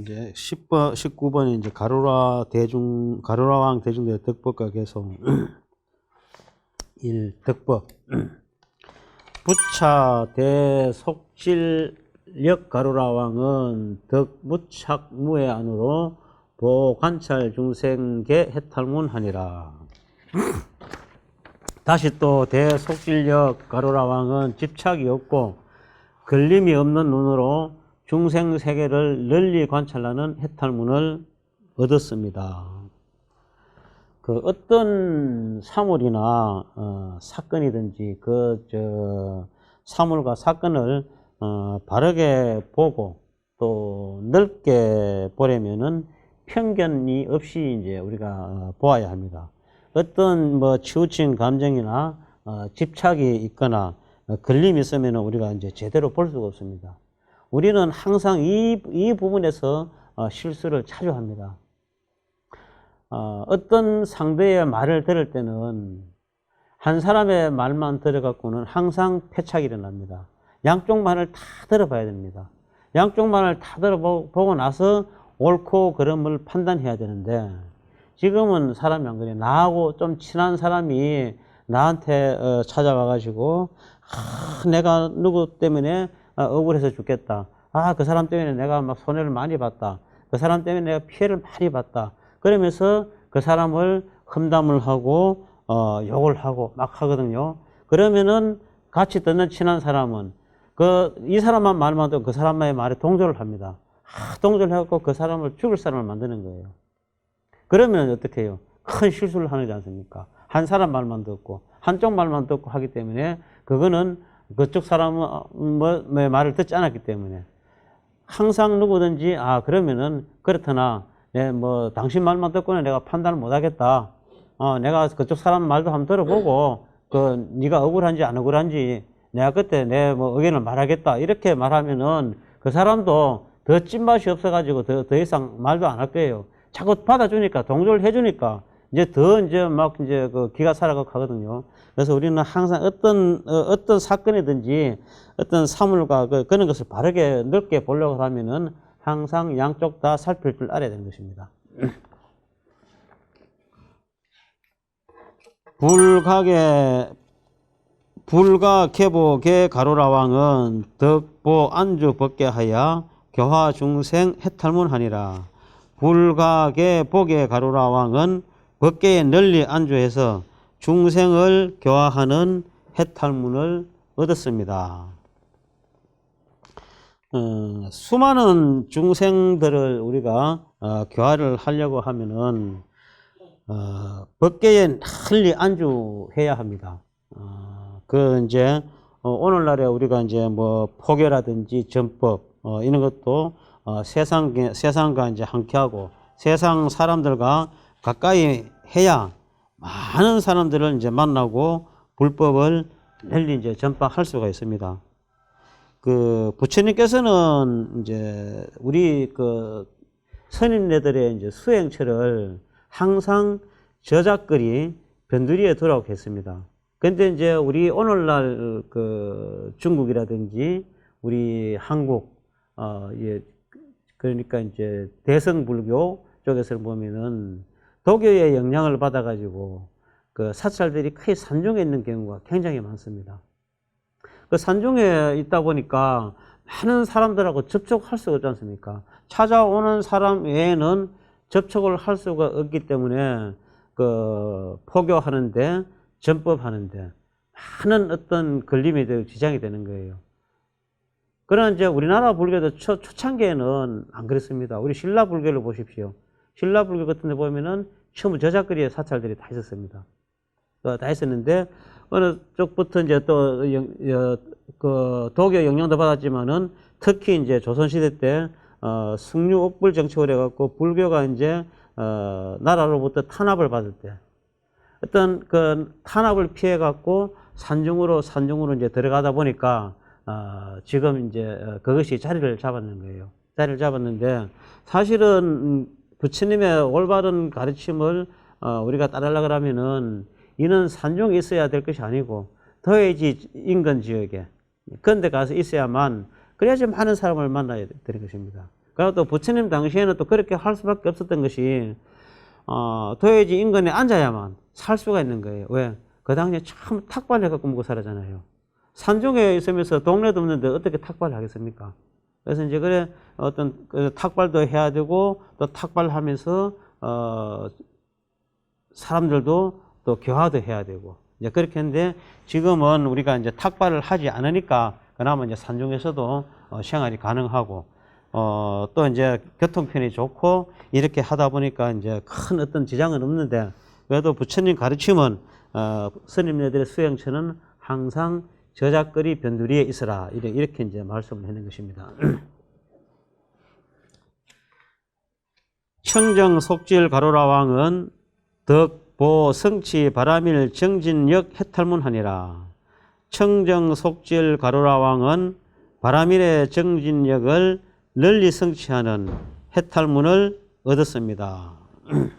이제 10번, 19번이 이제 가로라 대중, 가로라 왕 대중대 덕법과 개송. 1. 덕법. 부차 대속질력 가로라 왕은 덕무착무의 안으로 보관찰 중생계 해탈문하니라. 다시 또 대속질력 가로라 왕은 집착이 없고 걸림이 없는 눈으로 중생 세계를 널리 관찰하는 해탈문을 얻었습니다. 그 어떤 사물이나 어, 사건이든지 그 저 사물과 사건을 어, 바르게 보고 또 넓게 보려면은 편견이 없이 이제 우리가 어, 보아야 합니다. 어떤 뭐 치우친 감정이나 어, 집착이 있거나 어, 걸림이 있으면 우리가 이제 제대로 볼 수가 없습니다. 우리는 항상 이, 이 부분에서 어, 실수를 자주 합니다. 어, 어떤 상대의 말을 들을 때는 한 사람의 말만 들어갖고는 항상 패착이 일어납니다. 양쪽 말을 다 들어봐야 됩니다. 양쪽 말을 다 들어보고 나서 옳고 그름을 판단해야 되는데 지금은 사람이 안 그래요. 나하고 좀 친한 사람이 나한테 어, 찾아와가지고 아, 내가 누구 때문에 어, 억울해서 죽겠다. 아, 그 사람 때문에 내가 막 손해를 많이 봤다. 그 사람 때문에 내가 피해를 많이 봤다. 그러면서 그 사람을 험담을 하고 어, 욕을 하고 막 하거든요. 그러면은 같이 듣는 친한 사람은 그 이 사람만 말만 듣고 그 사람의 말에 동조를 합니다. 아, 동조를 해갖고 그 사람을 죽을 사람을 만드는 거예요. 그러면 어떻게 해요? 큰 실수를 하지 않습니까? 한 사람 말만 듣고 한쪽 말만 듣고 하기 때문에 그거는 그쪽 사람은 뭐, 뭐 말을 듣지 않았기 때문에 항상 누구든지 아 그러면은 그렇더나 예, 뭐 당신 말만 듣고는 내가 판단을 못 하겠다. 어, 내가 그쪽 사람 말도 한번 들어보고 그 네가 억울한지 안 억울한지 내가 그때 내 뭐 의견을 말하겠다 이렇게 말하면은 그 사람도 더 찐맛이 없어가지고 더, 더 이상 말도 안 할 거예요. 자꾸 받아주니까 동조를 해주니까 이제 더 이제 막 이제 그 기가 살아가고 하거든요. 그래서 우리는 항상 어떤 어, 어떤 사건이든지 어떤 사물과 그, 그런 것을 바르게 넓게 보려고 하면은 항상 양쪽 다 살필 줄 알아야 되는 것입니다. 불가계 불가 계보 계 가로라왕은 덕보 안주 법계하여 교화 중생 해탈문하니라. 불가계 보계 가로라왕은 법계에 널리 안주해서 중생을 교화하는 해탈문을 얻었습니다. 어, 수많은 중생들을 우리가 어, 교화를 하려고 하면은 어, 법계에 널리 안주해야 합니다. 어, 그 이제 어, 오늘날에 우리가 이제 뭐 포교라든지 전법 어, 이런 것도 어, 세상 세상과 이제 함께하고 세상 사람들과 가까이 해야 많은 사람들을 이제 만나고 불법을 널리 이제 전파할 수가 있습니다. 그 부처님께서는 이제 우리 그 선인네들의 이제 수행처를 항상 저작거리 변두리에 두라고 했습니다. 근데 이제 우리 오늘날 그 중국이라든지 우리 한국 어 예, 그러니까 이제 대성불교 쪽에서 보면은 도교의 영향을 받아가지고 그 사찰들이 크게 산중에 있는 경우가 굉장히 많습니다. 그 산중에 있다 보니까 많은 사람들하고 접촉할 수가 없지 않습니까? 찾아오는 사람 외에는 접촉을 할 수가 없기 때문에 그 포교하는데 전법하는데 많은 어떤 걸림이 되고 지장이 되는 거예요. 그러나 이제 우리나라 불교도 초, 초창기에는 안 그랬습니다. 우리 신라 불교를 보십시오. 신라 불교 같은 데 보면은 처음 저작거리에 사찰들이 다 있었습니다. 어, 다 있었는데 어느 쪽부터 이제 또, 그, 도교 영향도 받았지만은 특히 이제 조선 시대 때, 어, 승류 옥불 정책을 해갖고 불교가 이제, 어, 나라로부터 탄압을 받을 때 어떤 그 탄압을 피해갖고 산중으로 산중으로 이제 들어가다 보니까, 어, 지금 이제 그것이 자리를 잡았는 거예요. 자리를 잡았는데 사실은 부처님의 올바른 가르침을 어, 우리가 따르려고 하면은 이는 산중에 있어야 될 것이 아니고 더해지 인근 지역에 그런 데 가서 있어야만 그래야지 많은 사람을 만나야 되는 것입니다. 그리고 또 부처님 당시에는 또 그렇게 할 수밖에 없었던 것이 어, 도해지 인근에 앉아야만 살 수가 있는 거예요. 왜? 그 당시에 참 탁발해 갖고 먹고 살았잖아요. 산중에 있으면서 동네도 없는데 어떻게 탁발을 하겠습니까? 그래서 이제 그래 어떤 그 탁발도 해야 되고 또 탁발하면서 어 사람들도 또 교화도 해야 되고. 이제 그렇게 했는데 지금은 우리가 이제 탁발을 하지 않으니까 그나마 이제 산중에서도 어, 생활이 가능하고 어, 또 이제 교통편이 좋고 이렇게 하다 보니까 이제 큰 어떤 지장은 없는데 그래도 부처님 가르침은 어, 스님네들의 수행처는 항상 저작거리 변두리에 있어라 이렇게, 이제 말씀을 하는 것입니다. 청정 속질 가로라 왕은 덕, 보, 성치, 바라밀, 정진역, 해탈문하니라. 청정 속질 가로라 왕은 바라밀의 정진역을 널리 성취하는 해탈문을 얻었습니다.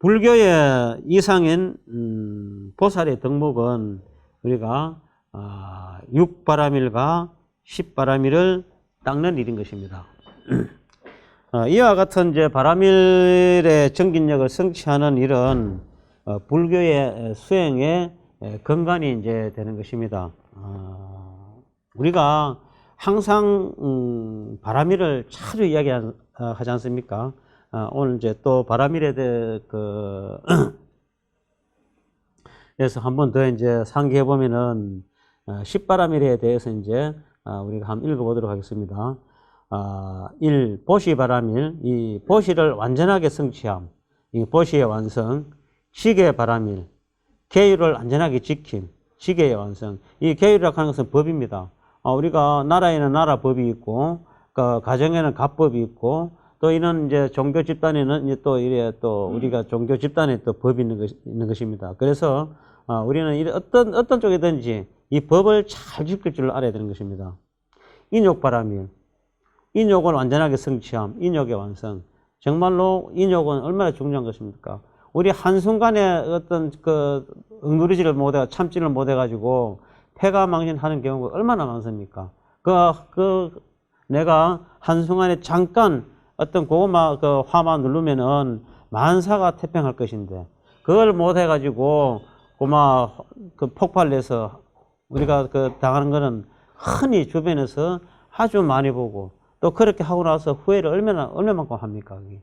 불교의 이상인 음, 보살의 덕목은 우리가 아, 육바라밀과 십바라밀을 닦는 일인 것입니다. 어, 이와 같은 이제 바라밀의 정진력을 성취하는 일은 어, 불교의 수행의 에, 근간이 이제 되는 것입니다. 어, 우리가 항상 음, 바라밀을 자주 이야기하지 않습니까? 어, 오늘 이제 또 바라밀에 대해 그 그래서 한 번 더 이제 상기해 보면은 어, 십바라밀에 대해서 이제 어, 우리가 한번 읽어보도록 하겠습니다. 아, 1. 보시바라밀. 이 보시를 완전하게 성취함. 이 보시의 완성. 시계 바라밀. 계율을 완전하게 지킴. 시계의 완성. 이 계율이라고 하는 것은 법입니다. 아, 우리가 나라에는 나라 법이 있고, 그 가정에는 가법이 있고, 또 이런 이제 종교 집단에는 이제 또 이래 또 우리가 종교 집단에 또 법이 있는, 것, 있는 것입니다. 그래서 아, 우리는 어떤 어떤 쪽이든지 이 법을 잘 지킬 줄 알아야 되는 것입니다. 인욕바라밀. 인욕을 완전하게 성취함, 인욕의 완성. 정말로 인욕은 얼마나 중요한 것입니까? 우리 한순간에 어떤 그 응누리지를 못해, 참지를 못해가지고 폐가 망신하는 경우가 얼마나 많습니까? 그, 그, 내가 한순간에 잠깐 어떤 고구마 그 화만 누르면은 만사가 태평할 것인데 그걸 못 해가지고 고마 그 폭발해서 우리가 그 당하는 거는 흔히 주변에서 아주 많이 보고 또 그렇게 하고 나서 후회를 얼마나, 얼마만큼 합니까? 그게.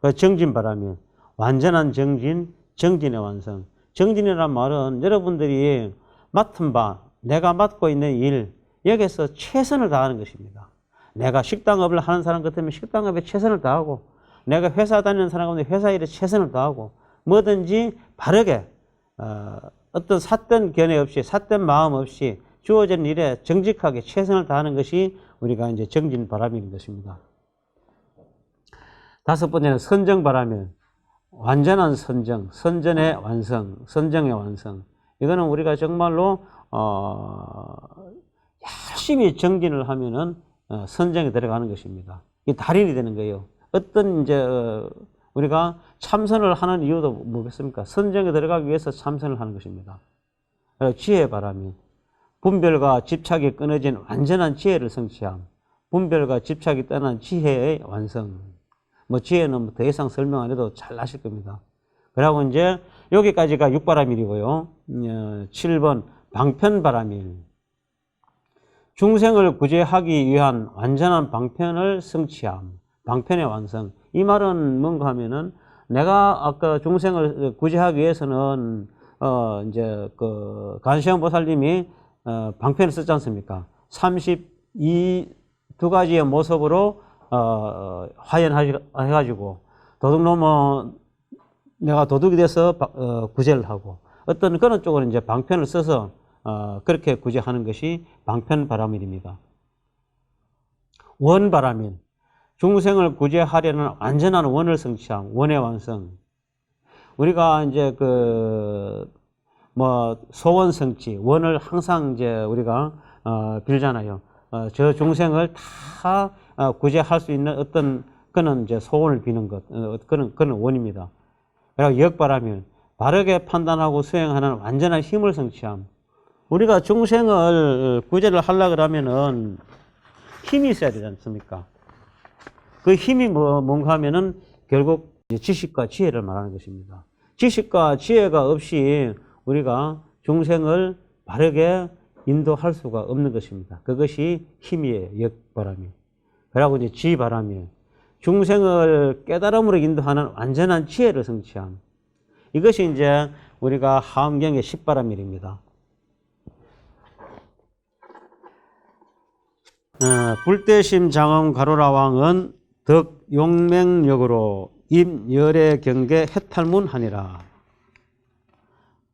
그 정진 바라면 완전한 정진, 정진의 완성. 정진이란 말은 여러분들이 맡은 바, 내가 맡고 있는 일, 여기서 최선을 다하는 것입니다. 내가 식당업을 하는 사람 같으면 식당업에 최선을 다하고, 내가 회사 다니는 사람 같으면 회사 일에 최선을 다하고, 뭐든지 바르게, 어, 어떤 삿된 견해 없이, 삿된 마음 없이 주어진 일에 정직하게 최선을 다하는 것이 우리가 이제 정진 바람인 것입니다. 다섯 번째는 선정 바라면 완전한 선정, 선전의 완성, 선정의 완성. 이거는 우리가 정말로 어, 열심히 정진을 하면은 어, 선정에 들어가는 것입니다. 이 달인이 되는 거예요. 어떤 이제 어, 우리가 참선을 하는 이유도 뭐겠습니까? 선정에 들어가기 위해서 참선을 하는 것입니다. 지혜 바람이 분별과 집착이 끊어진 완전한 지혜를 성취함. 분별과 집착이 떠난 지혜의 완성. 뭐 지혜는 뭐더 이상 설명 안 해도 잘 아실 겁니다. 그리고 이제 여기까지가 육바라밀이고요. 7번 방편바라밀. 중생을 구제하기 위한 완전한 방편을 성취함. 방편의 완성. 이 말은 뭔가 하면은 내가 아까 중생을 구제하기 위해서는 어 이제 그 간시형 보살님이 어, 방편을 썼지 않습니까? 32 두 가지의 모습으로 어, 화연해가지고 도둑놈은 내가 도둑이 돼서 어, 구제를 하고 어떤 그런 쪽으로 이제 방편을 써서 어, 그렇게 구제하는 것이 방편바라밀입니다. 원바라밀 중생을 구제하려는 완전한 원을 성취함 원의 완성 우리가 이제 그 뭐 소원 성취, 원을 항상 이제 우리가 어, 빌잖아요. 어, 저 중생을 다 어, 구제할 수 있는 어떤 그는 이제 소원을 비는 것, 어, 그런 그런 원입니다. 그리고 역바라면 바르게 판단하고 수행하는 완전한 힘을 성취함. 우리가 중생을 구제를 하려 그러면은 힘이 있어야 되지 않습니까? 그 힘이 뭐, 뭔가 하면은 결국 지식과 지혜를 말하는 것입니다. 지식과 지혜가 없이 우리가 중생을 바르게 인도할 수가 없는 것입니다. 그것이 힘이에요. 역바람이. 그러고 이제 지바람이에요. 중생을 깨달음으로 인도하는 완전한 지혜를 성취함. 이것이 이제 우리가 하엄경의 십바람일입니다. 불대심 장엄 가로라 왕은 덕 용맹력으로 임열의 경계 해탈문하니라.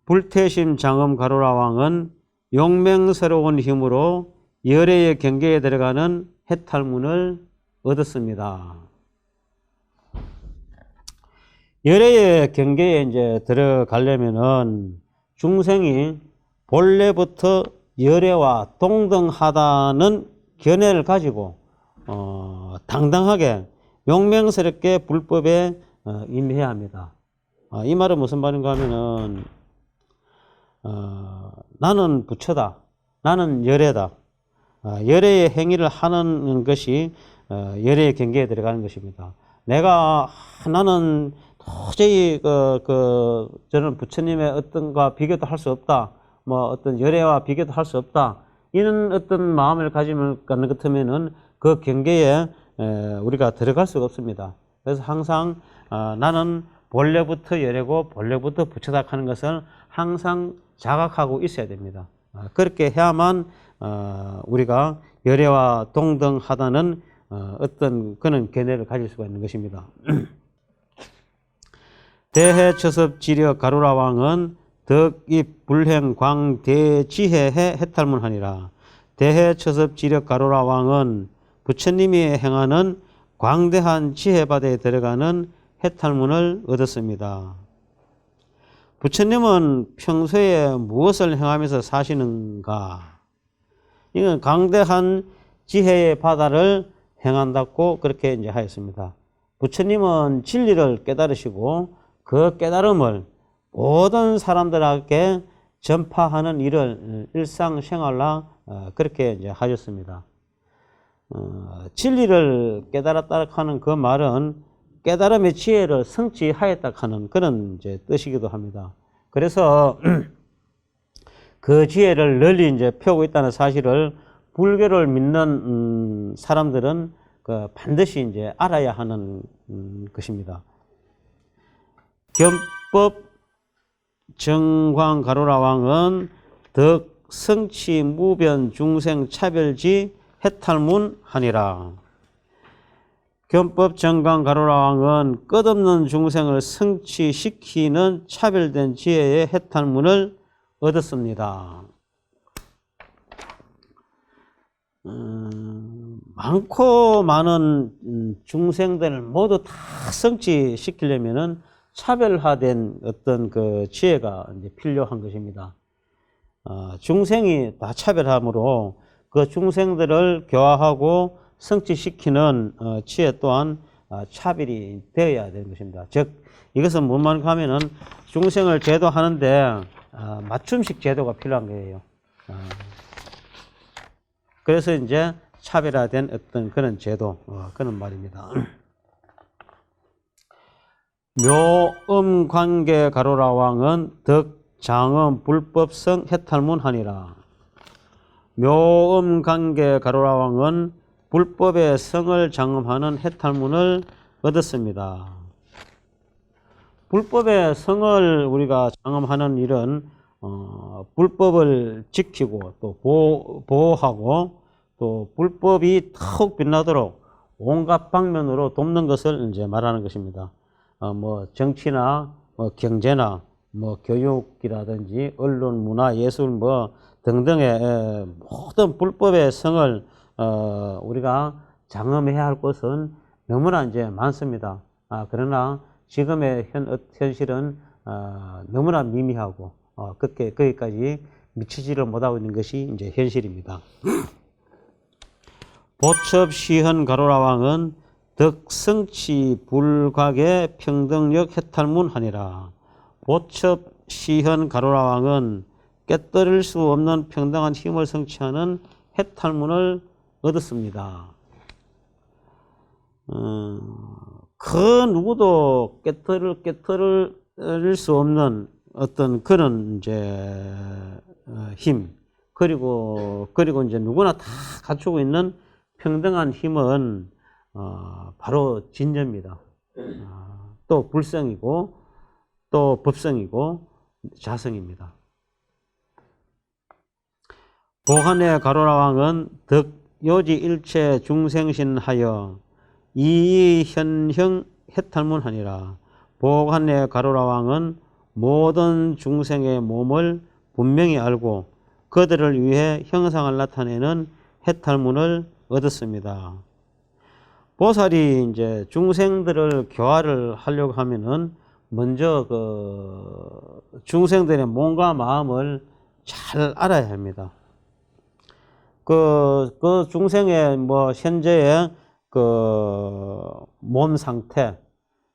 불태심 장엄 가로라 왕은 용맹스러운 힘으로 열애의 경계에 들어가는 해탈문을 얻었습니다. 열애의 경계에 이제 들어가려면은 중생이 본래부터 열애와 동등하다는 견해를 가지고 어, 당당하게 용맹스럽게 불법에 어, 임해야 합니다. 아, 이 말은 무슨 말인가 하면은 어, 나는 부처다. 나는 열애다. 어, 열애의 행위를 하는 것이 어, 열애의 경계에 들어가는 것입니다. 내가 아, 나는 도저히 그, 그 저는 부처님의 어떤과 비교도 할 수 없다. 뭐 어떤 열애와 비교도 할 수 없다. 이런 어떤 마음을 가지면 갖는 것 같으면은 그 경계에 에, 우리가 들어갈 수가 없습니다. 그래서 항상 어, 나는 본래부터 열애고 본래부터 부처다 하는 것을 항상 자각하고 있어야 됩니다. 어, 그렇게 해야만 어, 우리가 열애와 동등하다는 어, 어떤 그런 견해를 가질 수가 있는 것입니다. 대해처섭 지력 가루라 왕은 덕입 불행 광 대지혜해 해탈문하니라. 대해 처섭 지력 가루라 왕은 부처님이 행하는 광대한 지혜바다에 들어가는 해탈문을 얻었습니다. 부처님은 평소에 무엇을 행하면서 사시는가? 이건 강대한 지혜의 바다를 행한다고 그렇게 이제 하였습니다. 부처님은 진리를 깨달으시고 그 깨달음을 모든 사람들에게 전파하는 일을 일상생활로 어, 그렇게 이제 하셨습니다. 어, 진리를 깨달았다 하는 그 말은 깨달음의 지혜를 성취하였다 하는 그런 이제 뜻이기도 합니다. 그래서 그 지혜를 널리 이제 펴고 있다는 사실을 불교를 믿는 음, 사람들은 그 반드시 이제 알아야 하는 음, 것입니다. 견법 정광 가로라 왕은 덕 성취 무변 중생 차별지 해탈문 하니라. 견법 정광 가로라 왕은 끝없는 중생을 성취시키는 차별된 지혜의 해탈문을 얻었습니다. 음, 많고 많은 음, 중생들을 모두 다 성취시키려면은 차별화된 어떤 그 지혜가 이제 필요한 것입니다. 어, 중생이 다 차별함으로 그 중생들을 교화하고 성취시키는 어, 지혜 또한 어, 차별이 되어야 되는 것입니다. 즉 이것은 뭐만 하면은 중생을 제도하는데 어, 맞춤식 제도가 필요한 거예요. 어, 그래서 이제 차별화된 어떤 그런 제도 어, 그런 말입니다. 묘음 관계 가로라 왕은 덕 장엄 불법성 해탈문 하니라. 묘음 관계 가로라 왕은 불법의 성을 장엄하는 해탈문을 얻었습니다. 불법의 성을 우리가 장엄하는 일은 어, 불법을 지키고 또 보호, 보호하고 또 불법이 턱 빛나도록 온갖 방면으로 돕는 것을 이제 말하는 것입니다. 어, 뭐 정치나 뭐 경제나 뭐 교육이라든지 언론, 문화, 예술 뭐 등등의 에, 모든 불법의 성을 어, 우리가 장엄해야 할 것은 너무나 이제 많습니다. 아, 그러나 지금의 현, 어, 현실은 어, 너무나 미미하고 어, 그렇게 거기까지 미치지를 못하고 있는 것이 이제 현실입니다. 보첩 시현 가로라 왕은 덕성치 불각의 평등력 해탈문 하니라. 보첩 시현 가로라 왕은 깨뜨릴 수 없는 평등한 힘을 성취하는 해탈문을 얻었습니다. 어, 그 누구도 깨트를 깨트릴 수 없는 어떤 그런 이제 어, 힘 그리고 그리고 이제 누구나 다 갖추고 있는 평등한 힘은 어, 바로 진저입니다. 아, 또 불성이고 또 법성이고 자성입니다. 보한의 가로라 왕은 덕 요지 일체 중생신하여 이현형 해탈문하니라. 보한의 가로라 왕은 모든 중생의 몸을 분명히 알고 그들을 위해 형상을 나타내는 해탈문을 얻었습니다. 보살이 이제 중생들을 교화를 하려고 하면은 먼저 그 중생들의 몸과 마음을 잘 알아야 합니다. 그, 그 중생의 뭐 현재의 그 몸 상태,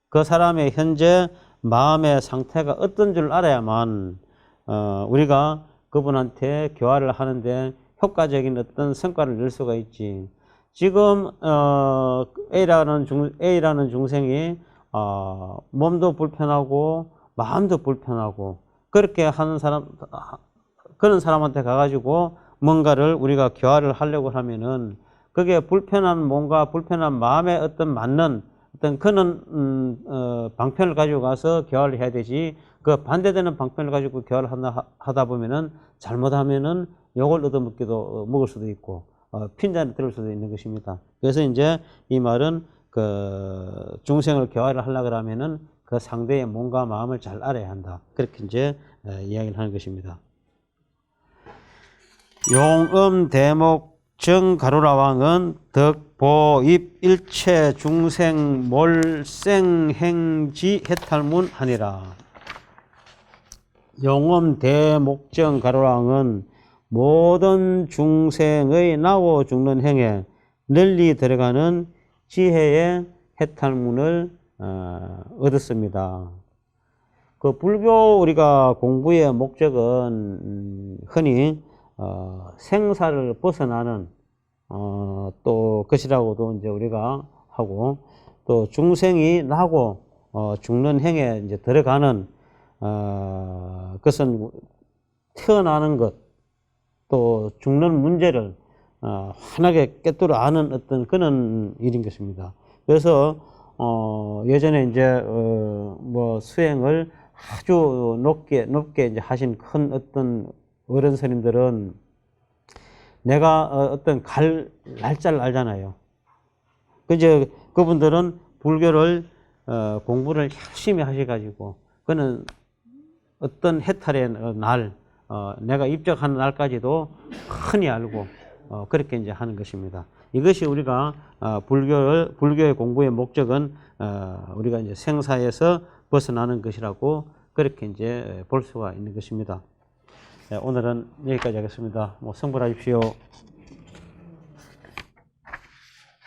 그 사람의 현재 마음의 상태가 어떤 줄 알아야만 어, 우리가 그분한테 교화를 하는데 효과적인 어떤 성과를 낼 수가 있지. 지금 어, A라는 중 A라는 중생이 어, 몸도 불편하고 마음도 불편하고 그렇게 하는 사람 그런 사람한테 가가지고 뭔가를 우리가 교화를 하려고 하면은 그게 불편한 몸과 불편한 마음에 어떤 맞는 어떤 그런 음, 어, 방편을 가지고 가서 교화를 해야 되지. 그 반대되는 방편을 가지고 교화를 하다, 하다 보면은 잘못하면은 욕을 얻어먹기도 어, 먹을 수도 있고 어, 핀잔을 들을 수도 있는 것입니다. 그래서 이제 이 말은 그 중생을 교화를 하려 그러면은 그 상대의 몸과 마음을 잘 알아야 한다. 그렇게 이제 에, 이야기를 하는 것입니다. 용음 대목 정 가로라 왕은 덕보입 일체 중생 몰생행지 해탈문 하니라. 용음 대목정 가로라 왕은 모든 중생의 나고 죽는 행에 널리 들어가는 지혜의 해탈문을 어, 얻었습니다. 그 불교 우리가 공부의 목적은 음, 흔히 어, 생사를 벗어나는 어, 또 것이라고도 이제 우리가 하고 또 중생이 나고 어, 죽는 행에 이제 들어가는 어, 그것은 태어나는 것 또 죽는 문제를 어, 환하게 깨뚫어 아는 어떤 그런 일인 것입니다. 그래서 어, 예전에 이제 어, 뭐 수행을 아주 높게 높게 이제 하신 큰 어떤 어른 스님들은 내가 어, 어떤 갈 날짜를 알잖아요. 그제 그분들은 불교를 어, 공부를 열심히 하셔가지고 그는 어떤 해탈의 날, 어, 내가 입적하는 날까지도 흔히 알고 어, 그렇게 이제 하는 것입니다. 이것이 우리가 어, 불교 불교의 공부의 목적은 어, 우리가 이제 생사에서 벗어나는 것이라고 그렇게 이제 볼 수가 있는 것입니다. 네, 오늘은 여기까지 하겠습니다. 뭐 성불하십시오.